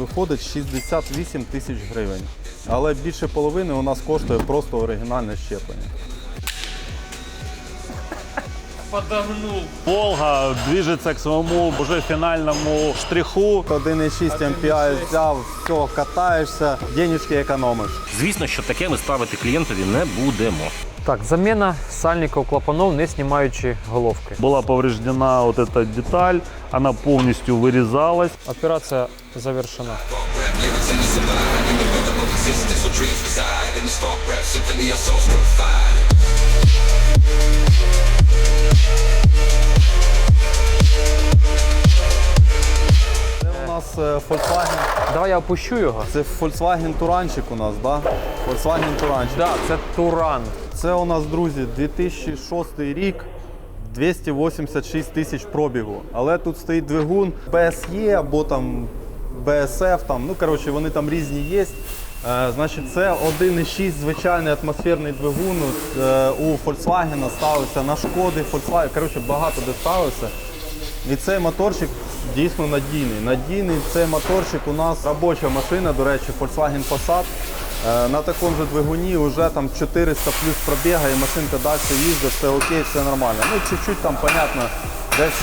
Виходить 68 тисяч гривень. Але більше половини у нас коштує просто оригінальне щеплення. Подогнул. Волга движется к своему уже финальному штриху. 1,6 MPI взяв, все, катаєшся, денежки економиш. Звісно, що таке ми ставити клієнтові не будемо. Так, заміна сальників клапанов, не знімаючи головки. Была повреждена вот эта деталь, она полностью вырезалась. Операція завершена. Це у нас е, Volkswagen. Давай я опущу його. Це Volkswagen Туранчик у нас, да? Volkswagen Туранчик. Так, це Туран. Це у нас, друзі, 2006 рік. 286 тисяч пробігу. Але тут стоїть двигун BSE або там BSF, там, ну коротше, вони там різні є. Е, значить, це 1,6 звичайний атмосферний двигун. Е, у Volkswagen ставився на шкоди, Volkswagen, коротше, багато де ставився. І цей моторчик дійсно надійний. Надійний цей моторчик у нас робоча машина, до речі, Volkswagen Passat. Е, На такому же двигуні вже там 400 плюс пробіга і машинка далі їздить, все окей, все нормально. Ну, чуть-чуть там, понятно, десь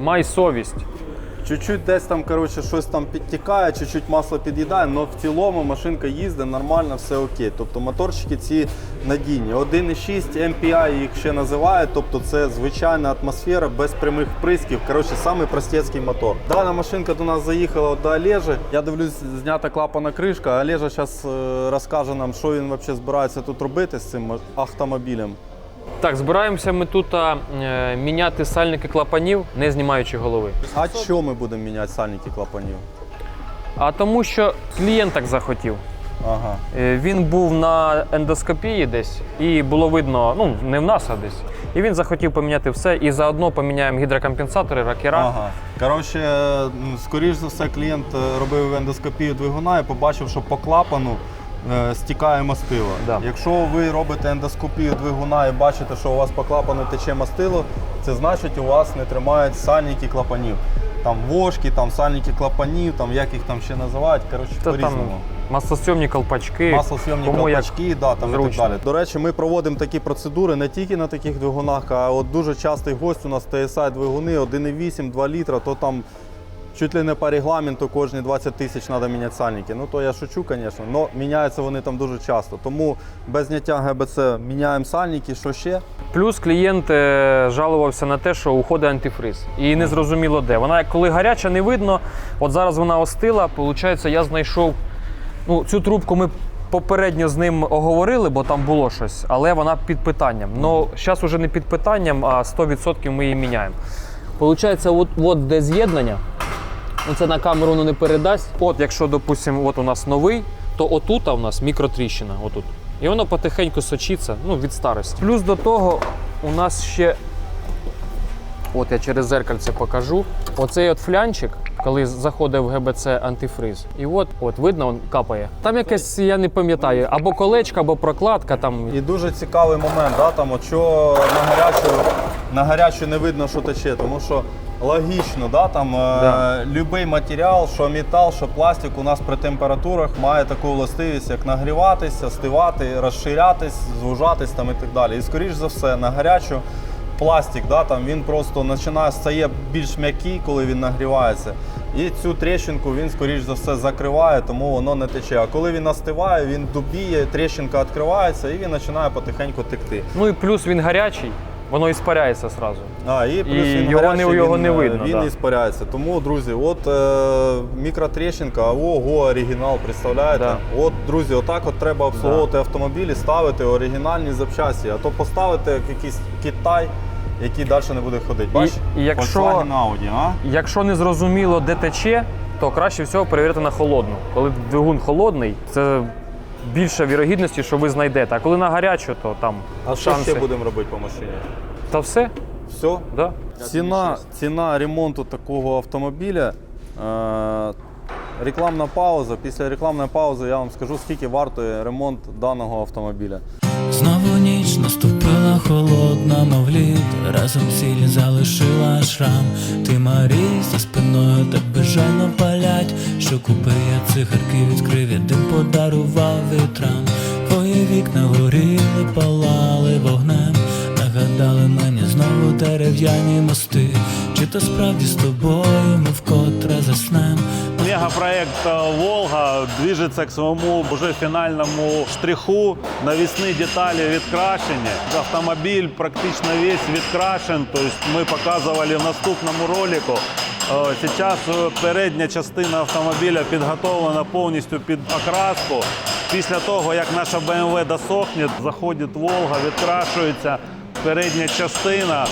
Май совість. Чуть-чуть десь там коротше, щось там підтікає, чуть-чуть масло під'їдає, але в цілому машинка їздить нормально, все окей. Тобто моторчики ці надійні. 1,6 MPI їх ще називають, тобто це звичайна атмосфера без прямих вприсків. Коротше, самий простецький мотор. Дана машинка до нас заїхала до Олежі. Я дивлюсь, знята клапана кришка. Олежа зараз розкаже нам, що він взагалі збирається тут робити з цим автомобілем. Так, збираємося ми тут а, е, міняти сальники клапанів, не знімаючи голови. А що ми будемо міняти сальники клапанів? А тому, що клієнт так захотів. Ага. Е, Він був на ендоскопії десь, і було видно, ну не в нас, а десь. І він захотів поміняти все, і заодно поміняємо гідрокомпенсатори, ракера. Ага. Коротше, м, скоріш за все, клієнт е, робив ендоскопію двигуна і побачив, що по клапану стікає мастило. Да. Якщо ви робите ендоскопію двигуна і бачите, що у вас по клапану тече мастило, це значить у вас не тримають сальники клапанів. Там вошки, там сальники клапанів, там як їх там ще називають, коротше, по-різному. маслосйомні колпачки. Маслосйомні кому як колпачки, да, там і так далі. До речі, ми проводимо такі процедури не тільки на таких двигунах, а от дуже частий гость у нас TSI двигуни 1,8, 2 літра, то там чуть ли не по регламенту кожні 20 тисяч треба міняти сальники. Ну то я шучу, звісно, але міняються вони там дуже часто. Тому без зняття ГБЦ міняємо сальники, що ще? Плюс клієнт е, жалувався на те, що уходить антифриз. І не зрозуміло де. Вона, коли гаряча, не видно. От зараз вона остила. Получається, я знайшов ну, цю трубку. Ми попередньо з ним оговорили, бо там було щось, але вона під питанням. Ну, зараз вже не під питанням, а 100% ми її міняємо. Получається, от, от де з'єднання. Ну, це на камеру воно не передасть. От, якщо, допустимо, от у нас новий, то отут у нас мікротріщина. Отут. І воно потихеньку сочиться ну, від старості. Плюс до того у нас ще. От я через зеркальце покажу. Оцей от флянчик, коли заходить в ГБЦ антифриз. І от, от видно, він капає. Там якесь, я не пам'ятаю, або колечко, або прокладка. Там І дуже цікавий момент, да, там, от що на гарячу, на гарячу не видно, що тече, тому що логічно, да, там, Да. е, любий матеріал, що метал, що пластик, у нас при температурах має таку властивість, як нагріватися, стивати, розширятись, звужатись там, і так далі. І скоріш за все, на гарячу пластик, да, там, він просто починає стає більш м'який, коли він нагрівається. І цю тріщинку він, скоріш за все, закриває, тому воно не тече. А коли він остиває, він дубіє, тріщинка відкривається і він починає потихеньку текти. Ну і плюс він гарячий, воно іспаряється одразу. А, і плюс І він його гарячий, не- його він, не е, видно, Він да. іспаряється. Тому, друзі, от е, мікротріщинка, ого, оригінал, представляєте? Да. От, друзі, отак от треба обслуговувати автомобілі, ставити оригінальні запчасті, а то поставити як якийсь Китай, який далі не буде ходити. Бачиш? і якщо- Volkswagen Audi, а? Якщо не зрозуміло, де тече, то краще всього перевірити на холодну. Коли двигун холодний, це більша вірогідності, що ви знайдете. А коли на гарячу, то там А що шанси. ще будемо робити по машині? Та все, Все? да? Ціна, ціна ремонту такого автомобіля. Е, рекламна пауза. Після рекламної паузи я вам скажу, скільки вартує ремонт даного автомобіля. Знову ніч наступила холодна, мов лід, разом цілі залишила шрам. Ти Марій за спиною так безжально палять, що купи я цигарки відкрив, і дим подарував вітрам. Твої вікна горіли, палали вогнем, нагадали мені знову дерев'яні мости. Чи то справді з тобою ми вкотре заснем? Мегапроект э, «Волга» движется к своему уже финальному штриху. Навесные детали відкрашені. Автомобіль практично весь відкрашен. То есть ми показували в наступному ролику. Е, Сейчас е, передня частина автомобіля підготовлена повністю під окраску. Після того, як наша BMW досохне, заходить Волга, відкрашується передня частина,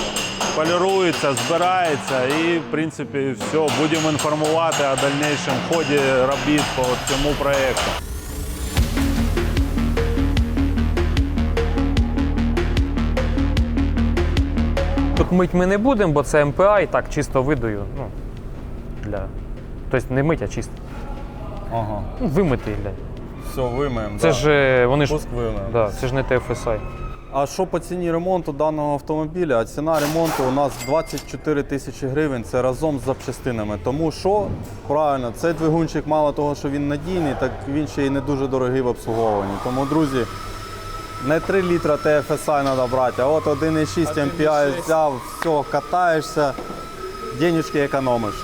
полірується, збирається і, в принципі, все. Будемо інформувати о дальнейшем ході робіт по цьому проєкту. Тут мить ми не будемо, бо це МПА і так чисто видаю. Ну, для... Тобто не мить, а чисто. Ага. Ну, вимити, блядь. Все, вимиємо. Це да. ж е, вони ж. Пуск вимиємо. Да, це ж не TFSI. А що по ціні ремонту даного автомобіля? А ціна ремонту у нас 24 тисячі гривень. Це разом з запчастинами. Тому що правильно, цей двигунчик мало того, що він надійний, так він ще й не дуже дорогий в обслуговуванні. Тому, друзі, не 3 літра TFSI треба брати, а от 1,6 MPI взяв, все, катаєшся, денежки економиш.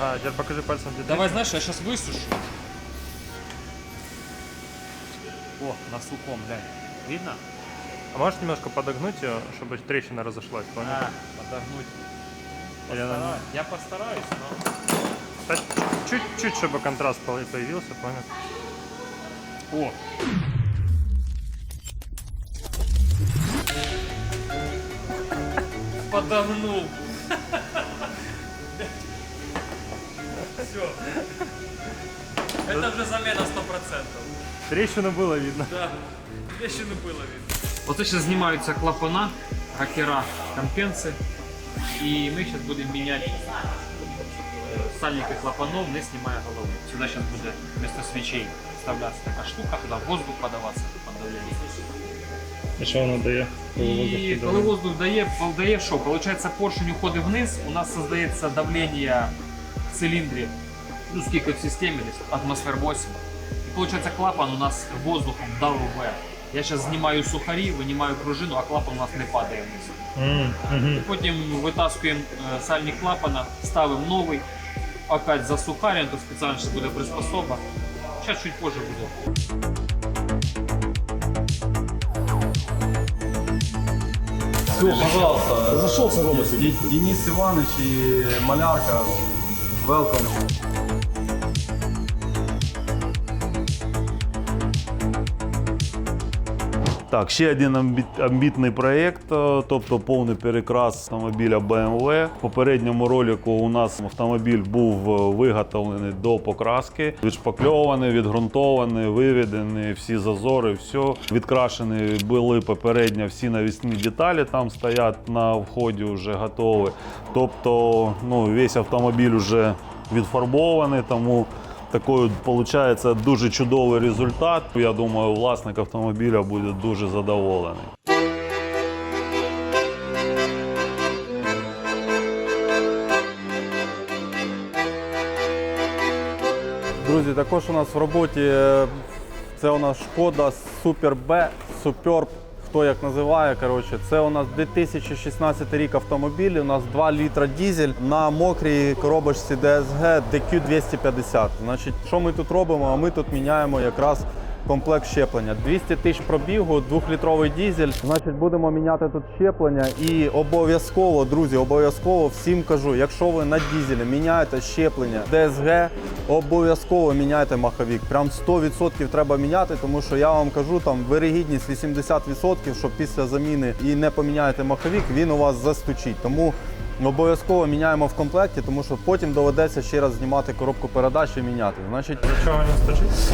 Ага, теперь покажи пальцем где Давай, знаєш, я зараз висушу. О, на сухом, глянь. Видно? А можешь немножко подогнуть ее, чтобы трещина разошлась, понял? подогнуть. Или она- Я постараюсь, но. Чуть-чуть, чтобы контраст по- появился, понял? О! Подогнул. Все. Это вже замена 100%. Трещину было видно. Да, ще не було видно. Оце ще знімаються клапана, ракера, компенси. І ми зараз будемо міняти е, сальники клапанов, не знімає голови. Сюди зараз буде вместо свічей вставлятися така штука, туди воздух подаватися під давлення. И что он дає? І коли воздух дає, дає що? Получається, поршень уходить вниз, у нас создається давлення в циліндрі, ну скільки в системі десь, атмосфер 8. І получається клапан у нас воздухом дав вверх. Я зараз знімаю сухарі, винімаю пружину, а клапан у нас не падає вниз. Потім витаскуємо е, сальник клапана, ставимо новий, опять засухарюємо, то спеціально ще буде приспособа. Зараз чуть позже буде. Все, пожалуйста. Зашелся робот. Денис Иванович и малярка. Welcome. Так, ще один амбі- амбітний проєкт, е, тобто повний перекрас автомобіля BMW. В попередньому ролику у нас автомобіль був е, виготовлений до покраски, відшпакльований, відґрунтований, виведений, всі зазори, все. Відкрашені були попередньо всі навісні деталі, там стоять на вході вже готові. Тобто ну, весь автомобіль вже відфарбований, тому Такий виходить дуже чудовий результат. Я думаю, власник автомобіля буде дуже задоволений. Друзі, також у нас в роботі е, це у нас шкода Super B, Superb, хто як називає. Коротше, це у нас 2016 рік автомобіль. У нас 2 літра дізель на мокрій коробочці DSG DQ 250. Значить, що ми тут робимо? А ми тут міняємо якраз комплект щеплення. 200 тисяч пробігу, 2-літровий дізель. Значить, будемо міняти тут щеплення і обов'язково, друзі, обов'язково всім кажу, якщо ви на дізелі міняєте щеплення DSG, обов'язково міняйте маховік. Прям 100% треба міняти, тому що я вам кажу, там вирогідність 80%, що після заміни і не поміняєте маховік, він у вас застучить. Тому Обов'язково міняємо в комплекті, тому що потім доведеться ще раз знімати коробку передач і міняти. Значить, Для чого він сточить?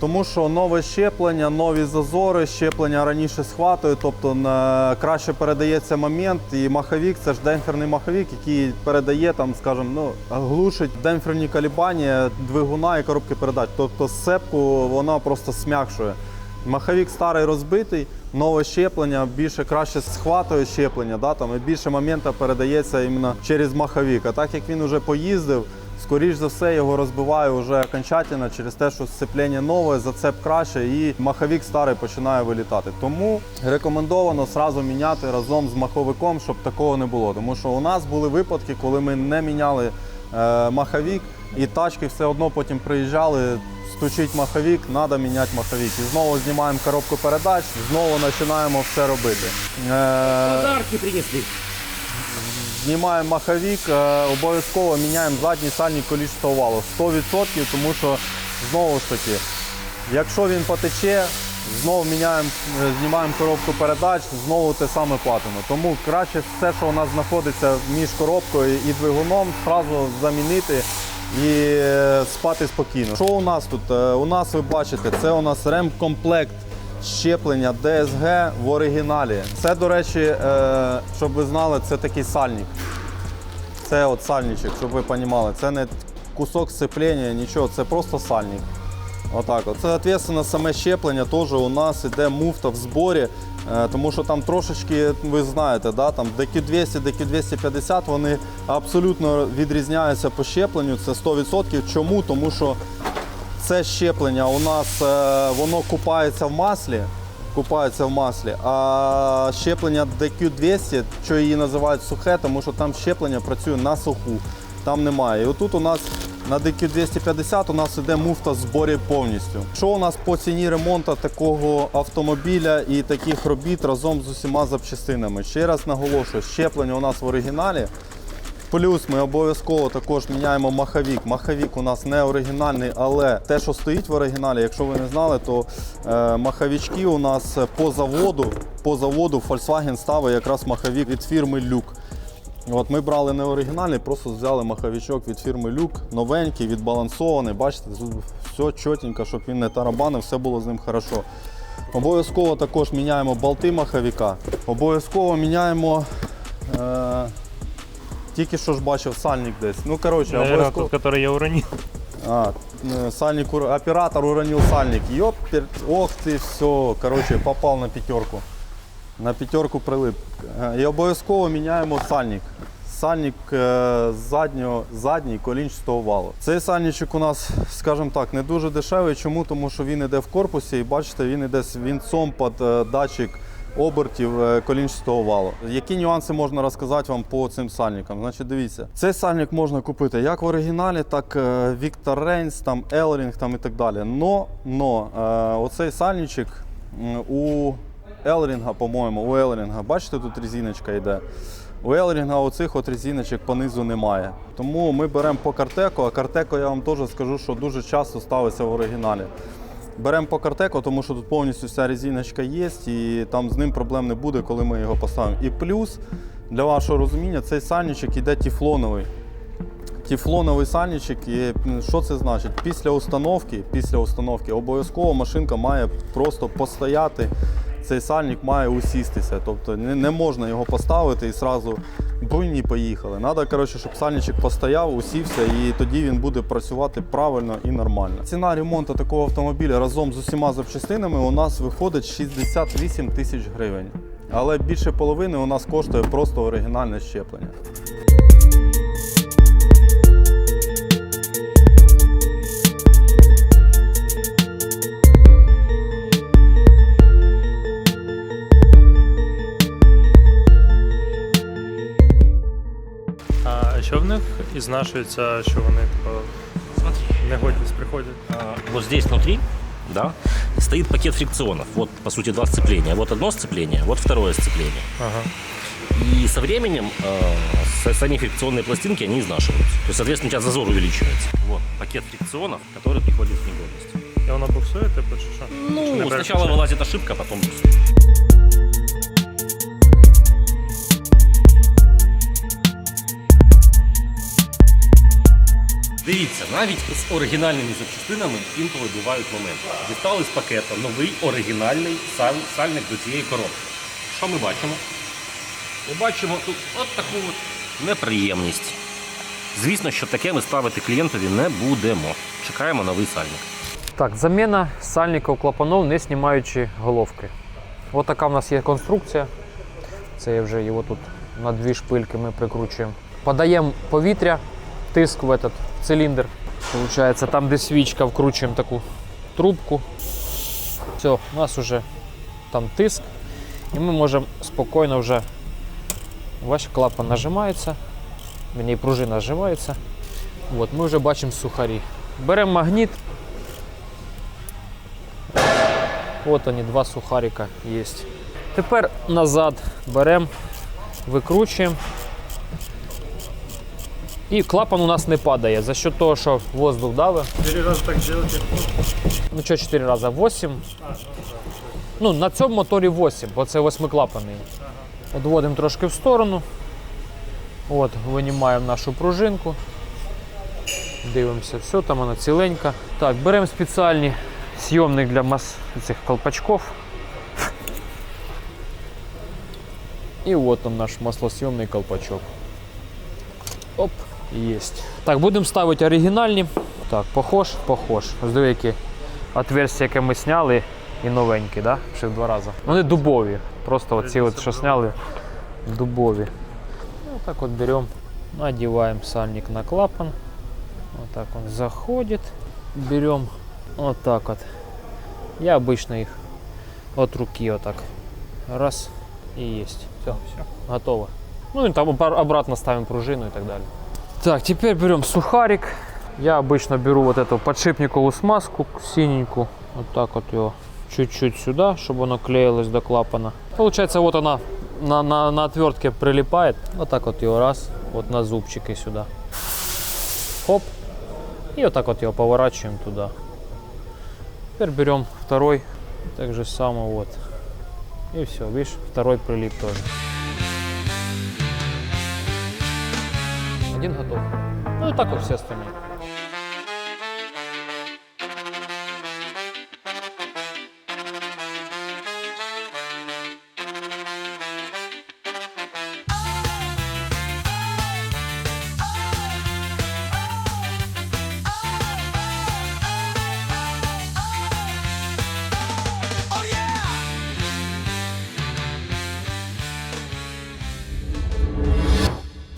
тому що нове щеплення, нові зазори, щеплення раніше схватує, тобто на, краще передається момент. І маховік це ж демпферний маховік, який передає там, скажімо, ну, глушить демпферні колебання двигуна і коробки передач. Тобто сцепку вона просто смякшує. Маховік старий розбитий, нове щеплення більше краще схватує щеплення, да, там, і більше моменту передається іменно через маховік. А так як він вже поїздив, скоріш за все його розбиває вже окончательно через те, що сцеплення нове, зацеп краще і маховік старий починає вилітати. Тому рекомендовано сразу міняти разом з маховиком, щоб такого не було. Тому що у нас були випадки, коли ми не міняли е, маховік, і тачки все одно потім приїжджали. Стучить маховік, треба міняти маховік. І знову знімаємо коробку передач, знову починаємо все робити. Е, Подарки принесли. Знімаємо маховік, е, обов'язково міняємо задній сальник количество валу 100%, тому що знову ж таки, якщо він потече, знову міняємо, е, знімаємо коробку передач, знову те саме платимо. Тому краще все, що у нас знаходиться між коробкою і двигуном, одразу замінити і е, спати спокійно. Що у нас тут? Е, У нас ви бачите, це у нас ремкомплект щеплення DSG в оригіналі. Це, до речі, е, щоб ви знали, це такий сальник. Це от сальничок, щоб ви розуміли. Це не кусок сцеплення, нічого, це просто сальник. Отак от. Це, відповідно, саме щеплення теж у нас іде муфта в зборі, тому що там трошечки, ви знаєте, да, там DQ200, DQ250, вони абсолютно відрізняються по щепленню, це 100%. Чому? Тому що це щеплення у нас е, воно купається в маслі. Купається в маслі. А щеплення DQ200, що її називають сухе, тому що там щеплення працює на суху. Там немає. І отут у нас на DQ250 у нас іде муфта зборі повністю. Що у нас по ціні ремонту такого автомобіля і таких робіт разом з усіма запчастинами? Ще раз наголошую, щеплення у нас в оригіналі. Плюс ми обов'язково також міняємо маховік. Маховік у нас не оригінальний, але те, що стоїть в оригіналі, якщо ви не знали, то е, маховички у нас по заводу, по заводу Volkswagen ставить якраз маховік від фірми Люк. От ми брали не оригінальний, просто взяли маховичок від фірми Люк, новенький, відбалансований. Бачите, тут все чотенько, щоб він не тарабанив, все було з ним хорошо. Обов'язково також міняємо болти маховика. Обов'язково міняємо. Е, тільки що ж бачив сальник десь. Ну, коротше, Наверное, обов'язково. тот, который я уронил. А, э, сальник, ур- оператор уронил сальник. Ёпер, ох ты, все, короче, попал на пятерку. На пятерку прилип. Е, І обов'язково міняємо сальник. Сальник е, заднього, задній колінчатого валу. Цей сальничок у нас, скажімо так, не дуже дешевий. Чому? Тому що він іде в корпусі і бачите, він іде з вінцом під е, датчик обертів колінчатого валу. Які нюанси можна розказати вам по цим сальникам? Значить, дивіться, цей сальник можна купити як в оригіналі, так Victor Reigns, там Elring там і так далі. Но, но оцей сальничок у Елрінга, по-моєму, у Елрінга, бачите, тут резиночка йде. У Елрінга оцих от резиночок по низу немає. Тому ми беремо по картеку, а картеко я вам теж скажу, що дуже часто ставиться в оригіналі. Беремо по картеку, тому що тут повністю вся резиночка є, і там з ним проблем не буде, коли ми його поставимо. І плюс, для вашого розуміння, цей сальничок йде тефлоновий. Тефлоновий сальничок, і що це значить? Після установки, після установки обов'язково машинка має просто постояти. Цей сальник має усістися. Тобто не, не можна його поставити і одразу буйні поїхали. Треба, коротше, щоб сальничок постояв, усівся, і тоді він буде працювати правильно і нормально. Ціна ремонту такого автомобіля разом з усіма запчастинами у нас виходить 68 тисяч гривень. Але більше половини у нас коштує просто оригінальне щеплення. них і знашується, що вони типу, Смотри. негодність приходять? А, Вот здесь внутри, да, стоит пакет фрикционов. Вот, по сути, два сцепления. Вот одно сцепление, вот второе сцепление. Ага. И со временем э, с- сами фрикционные пластинки, они изнашиваются. То есть, соответственно, у тебя зазор увеличивается. Вот пакет фрикционов, который приходит в негодность. І воно буксує, типу, чи що? Чи не Ну, бере сначала ключа? вылазит ошибка, потом Дивіться, навіть з оригінальними запчастинами інколи бувають моменти. Дістали з пакета новий оригінальний саль- сальник до цієї коробки. Що ми бачимо? Ми бачимо тут от таку от неприємність. Звісно, що таке ми ставити клієнтові не будемо. Чекаємо новий сальник. Так, заміна сальників клапанов, не знімаючи головки. Ось така в нас є конструкція. Це я вже його тут на дві шпильки ми прикручуємо. Подаємо повітря, тиск в этот циліндр. Получається, там, де свічка, вкручуємо таку трубку. Все, у нас вже там тиск. І ми можемо спокійно вже. Ваш клапан нажимається, мені пружина нажимається. От, ми вже бачимо сухарі. Беремо магніт, От вони, два сухарика є. Тепер назад беремо, викручуємо. І клапан у нас не падає за счет того, що воздух давить. Четыре раза так делать. Ну що 4 рази? 8. Ну, на цьому моторі 8, бо це восьмиклапаний. Відводимо трошки в сторону. От, винімаємо нашу пружинку. Дивимося, все, там вона ціленька. Так, беремо спеціальний зйомник для мас... цих колпачків. І от он наш маслосйомний колпачок. Оп, єсть. Так, будемо ставити оригінальні. Так, похож, похож. Ось диви, які отверстия, яке ми сняли, і новенькі, да? Ще в два рази. Вони дубові. Просто оці от, що сняли, дубові. Ну, так от беремо, надіваємо сальник на клапан. Вот так он заходит. Берем вот так вот. Я обычно их от руки вот так. Раз и есть. Все, все. готово. Ну и там обратно ставим пружину и так далее. Так, теперь берем сухарик. Я обычно беру вот эту подшипниковую смазку синенькую. Вот так вот ее чуть-чуть сюда, чтобы оно клеилось до клапана. Получается, вот она на, на, на отвертке прилипает. Вот так вот ее раз, вот на зубчики сюда. Хоп. И вот так вот его поворачиваем туда. Теперь берем второй, так же самое вот. И все, видишь, второй прилип тоже. Один готов. Ну и так вот все остальные.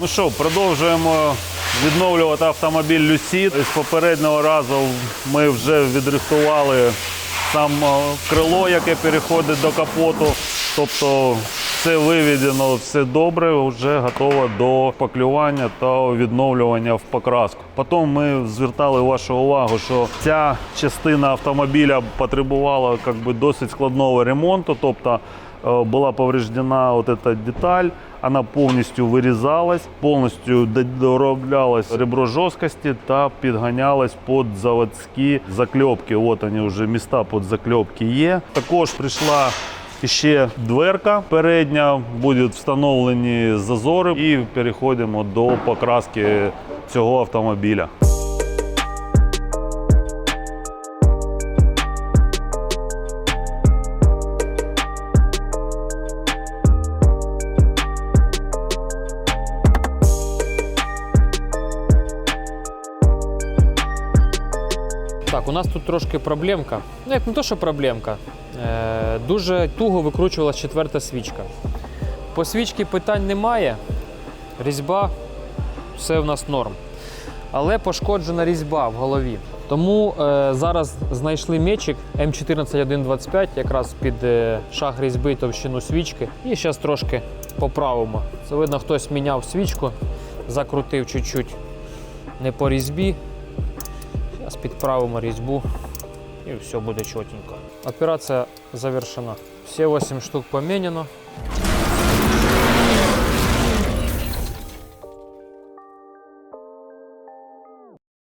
Ну що, продовжуємо відновлювати автомобіль Люсі. З попереднього разу ми вже відрихтували сам е, крило, яке переходить до капоту. Тобто все виведено, все добре, вже готово до паклювання та відновлювання в покраску. Потім ми звертали вашу увагу, що ця частина автомобіля потребувала как би, досить складного ремонту. Тобто е, була повреждена от эта деталь, вона повністю вирізалась, повністю дороблялось ребро жорсткості та підганялось під заводські закльопки. От вони вже міста під закльопки є. Також прийшла ще дверка передня, будуть встановлені зазори і переходимо до покраски цього автомобіля. Нас тут трошки проблемка. Ну, як не то, що проблемка. Е, дуже туго викручувалась четверта свічка. По свічці питань немає. Різьба, все в нас норм. Але пошкоджена різьба в голові. Тому е, зараз знайшли мечик М14125, якраз під е, шаг різьби товщину свічки. І зараз трошки поправимо. Це видно, хтось міняв свічку, закрутив чуть-чуть не по різьбі. Підправимо різьбу і все буде чотенько. Операція завершена. Всі 8 штук поміняно.